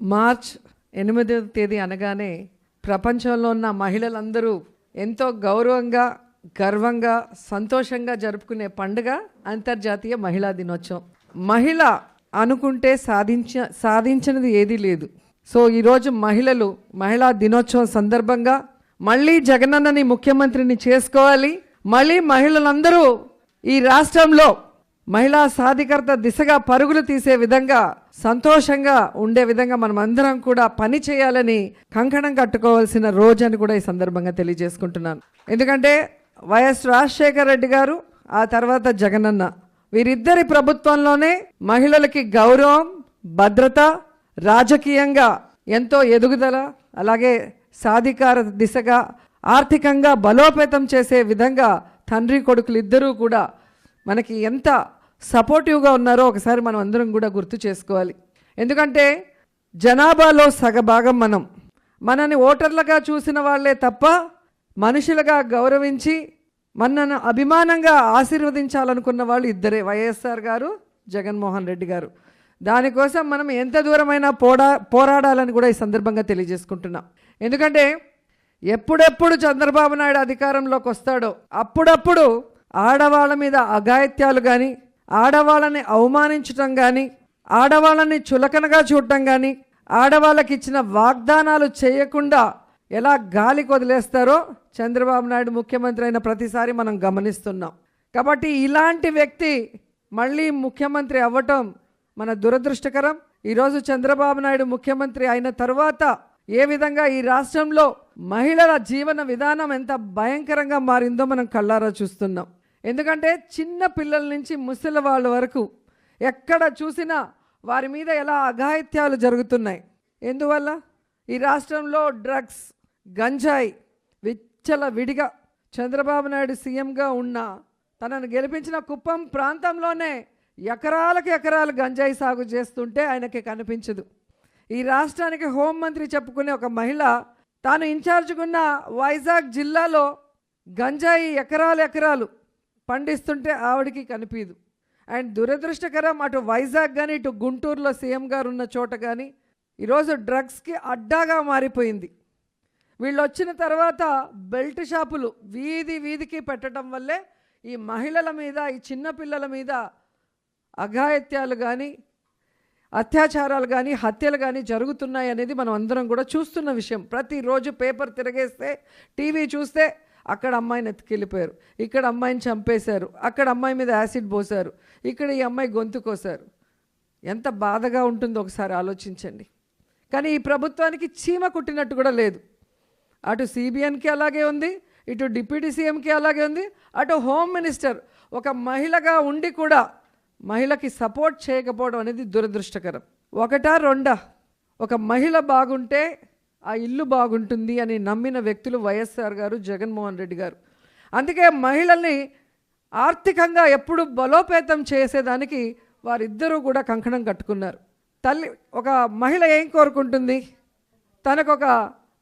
March ఎనిమిదవ తేదీ అనగానే ప్రపంచంలో ఉన్న మహిళలందరూ ఎంతో గౌరవంగా గర్వంగా సంతోషంగా జరుపుకునే పండుగ అంతర్జాతీయ మహిళా దినోత్సవం. మహిళ అనుకుంటే సాధించ సాధించినది ఏదీ లేదు. సో ఈరోజు మహిళలు మహిళా దినోత్సవం సందర్భంగా మళ్ళీ జగనన్నని ముఖ్యమంత్రిని చేసుకోవాలి. మళ్ళీ మహిళలందరూ ఈ రాష్ట్రంలో మహిళా సాధికారత దిశగా పరుగులు తీసే విధంగా సంతోషంగా ఉండే విధంగా మనం అందరం కూడా పని చేయాలని కంకణం కట్టుకోవాల్సిన రోజు అని కూడా ఈ సందర్భంగా తెలియజేసుకుంటున్నాను. ఎందుకంటే వైఎస్ రాజశేఖర రెడ్డి గారు ఆ తర్వాత జగనన్న వీరిద్దరి ప్రభుత్వంలోనే మహిళలకి గౌరవం భద్రత రాజకీయంగా ఎంతో ఎదుగుదల అలాగే సాధికార దిశగా ఆర్థికంగా బలోపేతం చేసే విధంగా తండ్రి కొడుకులు ఇద్దరూ కూడా మనకి ఎంత సపోర్టివ్గా ఉన్నారో ఒకసారి మనం అందరం కూడా గుర్తు చేసుకోవాలి. ఎందుకంటే జనాభాలో సగభాగం మనం. మనని ఓటర్లుగా చూసిన వాళ్ళే తప్ప మనుషులుగా గౌరవించి మనను అభిమానంగా ఆశీర్వదించాలనుకున్న వాళ్ళు ఇద్దరే వైఎస్ఆర్ గారు జగన్మోహన్ రెడ్డి గారు. దానికోసం మనం ఎంత దూరమైనా పోడా పోరాడాలని కూడా ఈ సందర్భంగా తెలియజేసుకుంటున్నాం. ఎందుకంటే ఎప్పుడెప్పుడు చంద్రబాబు నాయుడు అధికారంలోకి వస్తాడో అప్పుడప్పుడు ఆడవాళ్ళ మీద అఘాయిత్యాలు కానీ ఆడవాళ్ళని అవమానించటం కానీ ఆడవాళ్ళని చులకనగా చూడటం కానీ ఆడవాళ్ళకి ఇచ్చిన వాగ్దానాలు చేయకుండా ఎలా గాలికి వదిలేస్తారో చంద్రబాబు నాయుడు ముఖ్యమంత్రి అయిన ప్రతిసారి మనం గమనిస్తున్నాం. కాబట్టి ఇలాంటి వ్యక్తి మళ్ళీ ముఖ్యమంత్రి అవ్వటం మన దురదృష్టకరం. ఈరోజు చంద్రబాబు నాయుడు ముఖ్యమంత్రి అయిన తర్వాత ఏ విధంగా ఈ రాష్ట్రంలో మహిళల జీవన విధానం ఎంత భయంకరంగా మారిందో మనం కళ్ళారా చూస్తున్నాం. ఎందుకంటే చిన్న పిల్లల నుంచి ముసలి వాళ్ళ వరకు ఎక్కడ చూసినా వారి మీద ఎలా అఘాయిత్యాలు జరుగుతున్నాయి. ఎందువల్ల? ఈ రాష్ట్రంలో డ్రగ్స్ గంజాయి విచ్చల విడిగా చంద్రబాబు నాయుడు సీఎంగా ఉన్న తనను గెలిపించిన కుప్పం ప్రాంతంలోనే ఎకరాలకు ఎకరాలు గంజాయి సాగు చేస్తుంటే ఆయనకి కనిపించదు. ఈ రాష్ట్రానికి హోంమంత్రి చెప్పుకునే ఒక మహిళ తాను ఇన్ఛార్జ్గున్న వైజాగ్ జిల్లాలో గంజాయి ఎకరాలు ఎకరాలు పండిస్తుంటే ఆవిడికి కనిపించదు అండ్ దురదృష్టకరం అటు వైజాగ్ కానీ ఇటు గుంటూరులో సీఎం గారు ఉన్న చోట కానీ ఈరోజు డ్రగ్స్కి అడ్డాగా మారిపోయింది. వీళ్ళు వచ్చిన తర్వాత బెల్ట్ షాపులు వీధి వీధికి పెట్టడం వల్లే ఈ మహిళల మీద ఈ చిన్నపిల్లల మీద అఘాయిత్యాలు కానీ అత్యాచారాలు కానీ హత్యలు కానీ జరుగుతున్నాయి అనేది మనం అందరం కూడా చూస్తున్న విషయం. ప్రతిరోజు పేపర్ తిరగేస్తే టీవీ చూస్తే అక్కడ అమ్మాయిని ఎత్తుకెళ్ళిపోయారు. ఇక్కడ అమ్మాయిని చంపేశారు. అక్కడ అమ్మాయి మీద యాసిడ్ పోసారు ఇక్కడ ఈ అమ్మాయి గొంతు కోసారు ఎంత బాధగా ఉంటుందో ఒకసారి ఆలోచించండి. కానీ ఈ ప్రభుత్వానికి చీమ కుట్టినట్టు కూడా లేదు. అటు సిబిఎన్కి అలాగే ఉంది ఇటు డిప్యూటీ సీఎంకి అలాగే ఉంది అటు హోమ్ మినిస్టర్ ఒక మహిళగా ఉండి కూడా మహిళకి సపోర్ట్ చేయకపోవడం అనేది దురదృష్టకరం. ఒకటా రెండా ఒక మహిళ బాగుంటే ఆ ఇల్లు బాగుంటుంది అని నమ్మిన వ్యక్తులు వైఎస్ఆర్ గారు జగన్మోహన్ రెడ్డి గారు. అందుకే మహిళల్ని ఆర్థికంగా ఎప్పుడు బలోపేతం చేసేదానికి వారిద్దరూ కూడా కంకణం కట్టుకున్నారు. తల్లి ఒక మహిళ ఏం కోరుకుంటుంది? తనకు ఒక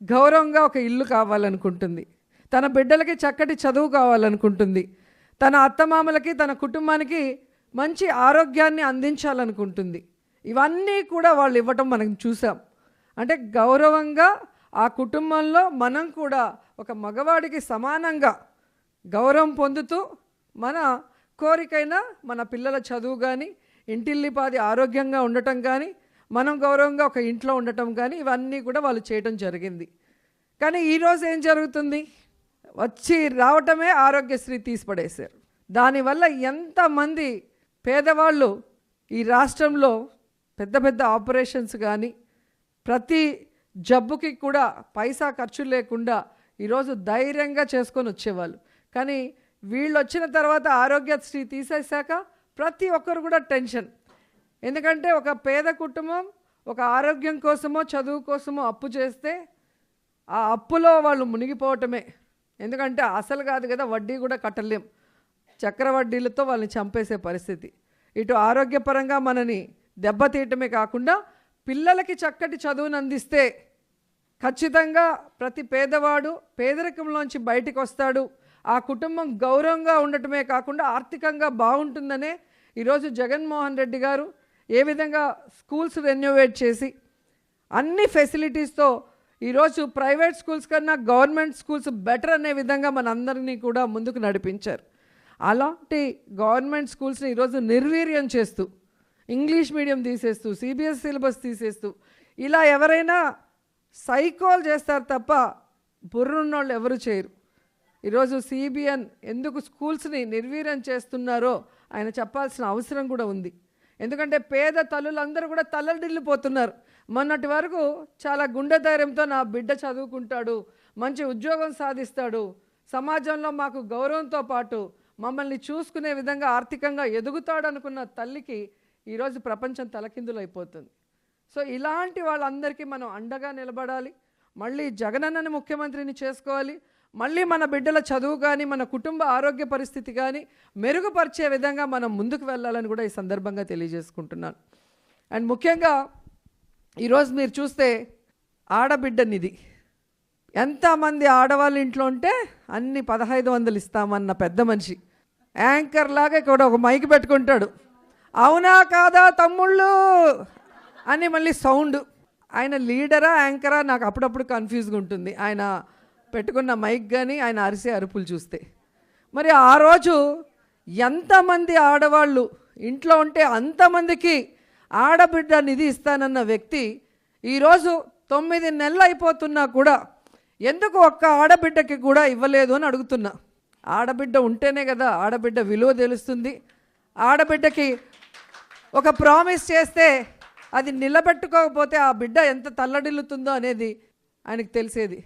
గౌరవంగా ఒక ఇల్లు కావాలనుకుంటుంది. తన బిడ్డలకి చక్కటి చదువు కావాలనుకుంటుంది. తన అత్తమామలకి తన కుటుంబానికి మంచి ఆరోగ్యాన్ని అందించాలనుకుంటుంది. ఇవన్నీ కూడా వాళ్ళు ఇవ్వటం మనం చూసాం. అంటే గౌరవంగా ఆ కుటుంబంలో మనం కూడా ఒక మగవాడికి సమానంగా గౌరవం పొందుతూ మన కోరికైనా మన పిల్లల చదువు కానీ ఇంటిల్లిపాది ఆరోగ్యంగా ఉండటం కానీ మనం గౌరవంగా ఒక ఇంట్లో ఉండటం కానీ ఇవన్నీ కూడా వాళ్ళు చేయటం జరిగింది. కానీ ఈరోజు ఏం జరుగుతుంది? వచ్చి రావటమే ఆరోగ్యశ్రీ తీసిపడేశారు. దానివల్ల ఎంతమంది పేదవాళ్ళు ఈ రాష్ట్రంలో పెద్ద పెద్ద ఆపరేషన్స్ కానీ ప్రతి జబ్బుకి కూడా పైసా ఖర్చు లేకుండా ఈరోజు ధైర్యంగా చేసుకొని వచ్చేవాళ్ళు. కానీ వీళ్ళు వచ్చిన తర్వాత ఆరోగ్యశ్రీ తీసేశాక ప్రతి ఒక్కరు కూడా టెన్షన్. ఎందుకంటే ఒక పేద కుటుంబం ఒక ఆరోగ్యం కోసమో చదువు కోసమో అప్పు చేస్తే ఆ అప్పులో వాళ్ళు మునిగిపోవటమే. ఎందుకంటే అసలు కాదు కదా వడ్డీ కూడా కట్టలేం. చక్రవడ్డీలతో వాళ్ళని చంపేసే పరిస్థితి. ఇటు ఆరోగ్యపరంగా మనని దెబ్బతీయటమే కాకుండా పిల్లలకి చక్కటి చదువును అందిస్తే ఖచ్చితంగా ప్రతి పేదవాడు పేదరికంలోంచి బయటికి వస్తాడు. ఆ కుటుంబం గౌరవంగా ఉండటమే కాకుండా ఆర్థికంగా బాగుంటుందనే ఈరోజు జగన్మోహన్ రెడ్డి గారు ఏ విధంగా స్కూల్స్ రెన్యువేట్ చేసి అన్ని ఫెసిలిటీస్తో ఈరోజు ప్రైవేట్ స్కూల్స్ కన్నా గవర్నమెంట్ స్కూల్స్ బెటర్ అనే విధంగా మనందరినీ కూడా ముందుకు నడిపించారు. అలాంటి గవర్నమెంట్ స్కూల్స్ని ఈరోజు నిర్వీర్యం చేస్తూ ఇంగ్లీష్ మీడియం తీసేస్తూ సిబిఎస్ సిలబస్ తీసేస్తూ ఇలా ఎవరైనా సైకోల్ చేస్తారు తప్ప బుర్రున్నోళ్ళు ఎవరు చేయరు. ఈరోజు సిబిఎన్ ఎందుకు స్కూల్స్ని నిర్వీర్యం చేస్తున్నారో ఆయన చెప్పాల్సిన అవసరం కూడా ఉంది. ఎందుకంటే పేద తల్లులందరూ కూడా తల్లడిల్లిపోతున్నారు. మొన్నటి వరకు చాలా గుండె ధైర్యంతో నా బిడ్డ చదువుకుంటాడు మంచి ఉద్యోగం సాధిస్తాడు సమాజంలో మాకు గౌరవంతో పాటు మమ్మల్ని చూసుకునే విధంగా ఆర్థికంగా ఎదుగుతాడనుకున్న తల్లికి ఈరోజు ప్రపంచం తలకిందులైపోతుంది. సో ఇలాంటి వాళ్ళందరికీ మనం అండగా నిలబడాలి. మళ్ళీ జగనన్నని ముఖ్యమంత్రిని చేసుకోవాలి. మళ్ళీ మన బిడ్డల చదువు కానీ మన కుటుంబ ఆరోగ్య పరిస్థితి కానీ మెరుగుపరిచే విధంగా మనం ముందుకు వెళ్ళాలని కూడా ఈ సందర్భంగా తెలియజేసుకుంటున్నాను. అండ్ ముఖ్యంగా ఈరోజు మీరు చూస్తే ఆడబిడ్డ నిధి. ఎంతమంది ఆడవాళ్ళ ఇంట్లో ఉంటే అన్ని పదహైదు వందలు ఇస్తామన్న పెద్ద మనిషి. యాంకర్ లాగా ఇక్కడ ఒక మైక్ పెట్టుకుంటాడు. అవునా కాదా తమ్ముళ్ళు? అని మళ్ళీ సౌండ్. ఆయన లీడరా యాంకరా? నాకు అప్పుడప్పుడు కన్ఫ్యూజ్గా ఉంటుంది. ఆయన పెట్టుకున్న మైక్ కానీ ఆయన అరిసే అరుపులు చూస్తే. మరి ఆ రోజు ఎంతమంది ఆడవాళ్ళు ఇంట్లో ఉంటే అంతమందికి ఆడబిడ్డ నిధి ఇస్తానన్న వ్యక్తి ఈరోజు తొమ్మిది నెలలు అయిపోతున్నా కూడా ఎందుకు ఒక్క ఆడబిడ్డకి కూడా ఇవ్వలేదు అని అడుగుతున్నా. ఆడబిడ్డ ఉంటేనే కదా ఆడబిడ్డ విలువ తెలుస్తుంది. ఆడబిడ్డకి ఒక ప్రామిస్ చేస్తే అది నిలబెట్టుకోకపోతే ఆ బిడ్డ ఎంత తల్లడిల్లుతుందో అనేది ఆయనకు తెలిసేది.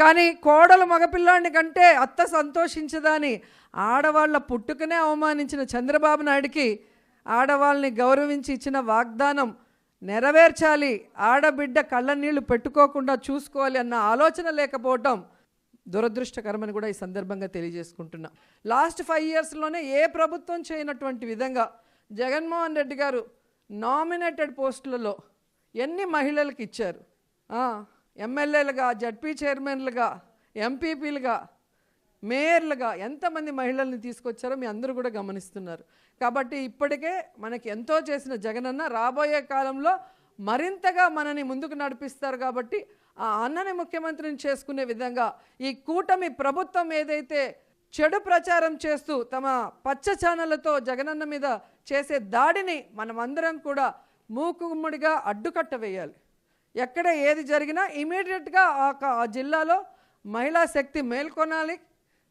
కానీ కోడలు మగపిల్లాడిని కంటే అత్త సంతోషించదని ఆడవాళ్ళ పుట్టుకనే అవమానించిన చంద్రబాబు నాయుడికి ఆడవాళ్ళని గౌరవించి ఇచ్చిన వాగ్దానం నెరవేర్చాలి ఆడబిడ్డ కళ్ళ నీళ్ళు పెట్టుకోకుండా చూసుకోవాలి అన్న ఆలోచన లేకపోవటం దురదృష్టకరమని కూడా ఈ సందర్భంగా తెలియజేసుకుంటున్నా. లాస్ట్ ఫైవ్ ఇయర్స్లోనే ఏ ప్రభుత్వం చేయనటువంటి విధంగా జగన్మోహన్ రెడ్డి గారు నామినేటెడ్ పోస్టులలో ఎన్ని మహిళలకు ఇచ్చారు? ఎమ్మెల్యేలుగా జడ్పీ చైర్మన్లుగా ఎంపీపీలుగా మేయర్లుగా ఎంతమంది మహిళల్ని తీసుకొచ్చారో మీ అందరూ కూడా గమనిస్తున్నారు. కాబట్టి ఇప్పటికే మనకి ఎంతో చేసిన జగనన్న రాబోయే కాలంలో మరింతగా మనని ముందుకు నడిపిస్తారు కాబట్టి ఆ అన్నని ముఖ్యమంత్రిని చేసుకునే విధంగా ఈ కూటమి ప్రభుత్వం ఏదైతే చెడు ప్రచారం చేస్తూ తమ పచ్చ ఛానళ్ళతో జగనన్న మీద చేసే దాడిని మనమందరం కూడా మూకుమ్మడిగా అడ్డుకట్ట వేయాలి. ఎక్కడ ఏది జరిగినా ఇమీడియట్గా ఆ క- ఆ జిల్లాలో మహిళా శక్తి మేల్కొనాలి.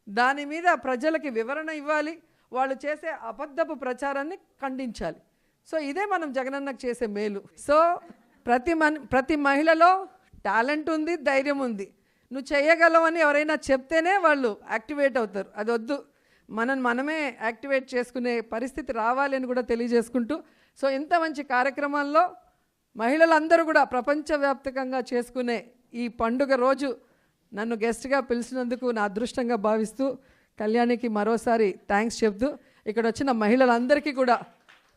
దాని మీద ప్రజలకి వివరణ ఇవ్వాలి. వాళ్ళు చేసే అబద్ధపు ప్రచారాన్ని ఖండించాలి. సో ఇదే మనం జగనన్నకు చేసే మేలు. సో ప్రతి మన్ ప్రతి మహిళలో టాలెంట్ ఉంది ధైర్యం ఉంది. నువ్వు చేయగలవని ఎవరైనా చెప్తేనే వాళ్ళు యాక్టివేట్ అవుతారు. అది వద్దు. మనం మనమే యాక్టివేట్ చేసుకునే పరిస్థితి రావాలి అని కూడా తెలియజేసుకుంటూ సో ఇంత మంచి కార్యక్రమాల్లో మహిళలందరూ కూడా ప్రపంచవ్యాప్తంగా చేసుకునే ఈ పండుగ రోజు నన్ను గెస్ట్గా పిలిచినందుకు నా అదృష్టంగా భావిస్తూ కళ్యాణికి మరోసారి థ్యాంక్స్ చెప్తూ ఇక్కడ వచ్చిన మహిళలందరికీ కూడా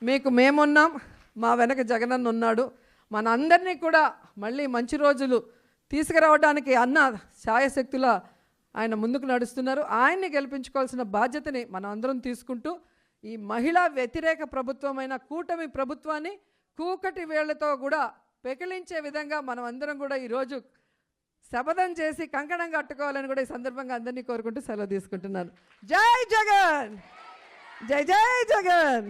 మీకు మేమున్నాం మా వెనక జగనన్న ఉన్నాడు మన అందరినీ కూడా మళ్ళీ మంచి రోజులు తీసుకురావడానికి అన్న ఛాయశక్తుల ఆయన ముందుకు నడుస్తున్నారు. ఆయన్ని గెలిపించుకోవాల్సిన బాధ్యతని మనం అందరం తీసుకుంటూ ఈ మహిళా వ్యతిరేక ప్రభుత్వమైన కూటమి ప్రభుత్వాన్ని కూకటి వేళ్ళతో కూడా పెకిలించే విధంగా మనం అందరం కూడా ఈరోజు శపథం చేసి కంకణం కట్టుకోవాలని కూడా ఈ సందర్భంగా అందరినీ కోరుకుంటూ సెలవు తీసుకుంటున్నాను. జై జగన్! జై జై జగన్!